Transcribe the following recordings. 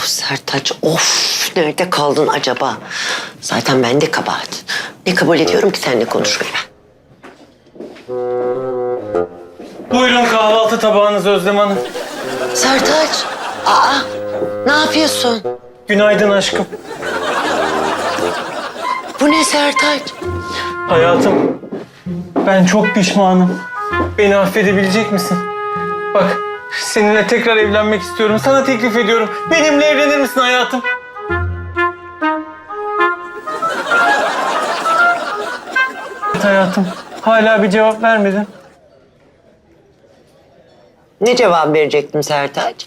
Of Sertaç of nerede kaldın acaba? Zaten ben de kabahat. Ne kabul ediyorum ki seninle konuşmayı ben. Buyurun kahvaltı tabağınız Özlem Hanım. Sertaç aa ne yapıyorsun? Günaydın aşkım. Bu ne Sertaç? Hayatım, ben çok pişmanım. Beni affedebilecek misin? Bak, seninle tekrar evlenmek istiyorum. Sana teklif ediyorum. Benimle evlenir misin hayatım? Evet hayatım, hala bir cevap vermedin. Ne cevap verecektim Sertaç?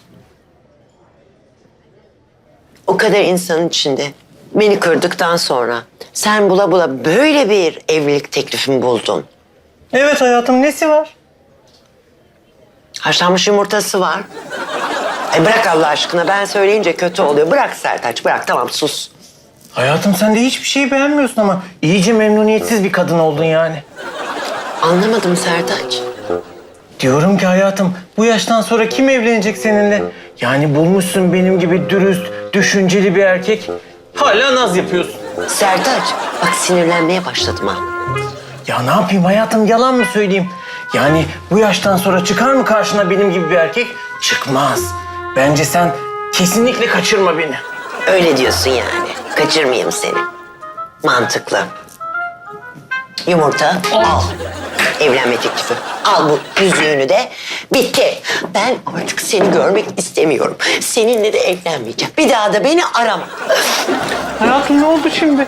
O kadar insanın içinde beni kırdıktan sonra sen bula bula böyle bir evlilik teklifimi buldun. Evet hayatım, nesi var? Haşlanmış yumurtası var. E bırak Allah aşkına ben söyleyince kötü oluyor. Bırak Sertaç bırak tamam sus. Hayatım sen de hiçbir şeyi beğenmiyorsun ama iyice memnuniyetsiz bir kadın oldun yani. Anlamadım Sertaç. Diyorum ki hayatım bu yaştan sonra kim evlenecek seninle? Yani bulmuşsun benim gibi dürüst, düşünceli bir erkek. Hala naz yapıyorsun. Sertaç bak sinirlenmeye başladım ha. Ya ne yapayım hayatım yalan mı söyleyeyim? Yani bu yaştan sonra çıkar mı karşına benim gibi bir erkek? Çıkmaz. Bence sen kesinlikle kaçırma beni. Öyle diyorsun yani. Kaçırmayayım seni. Mantıklı. Yumurta al. Evlenme teklifi. Al bu yüzüğünü de. Bitti. Ben artık seni görmek istemiyorum. Seninle de evlenmeyeceğim. Bir daha da beni arama. Hayatım ne oldu şimdi?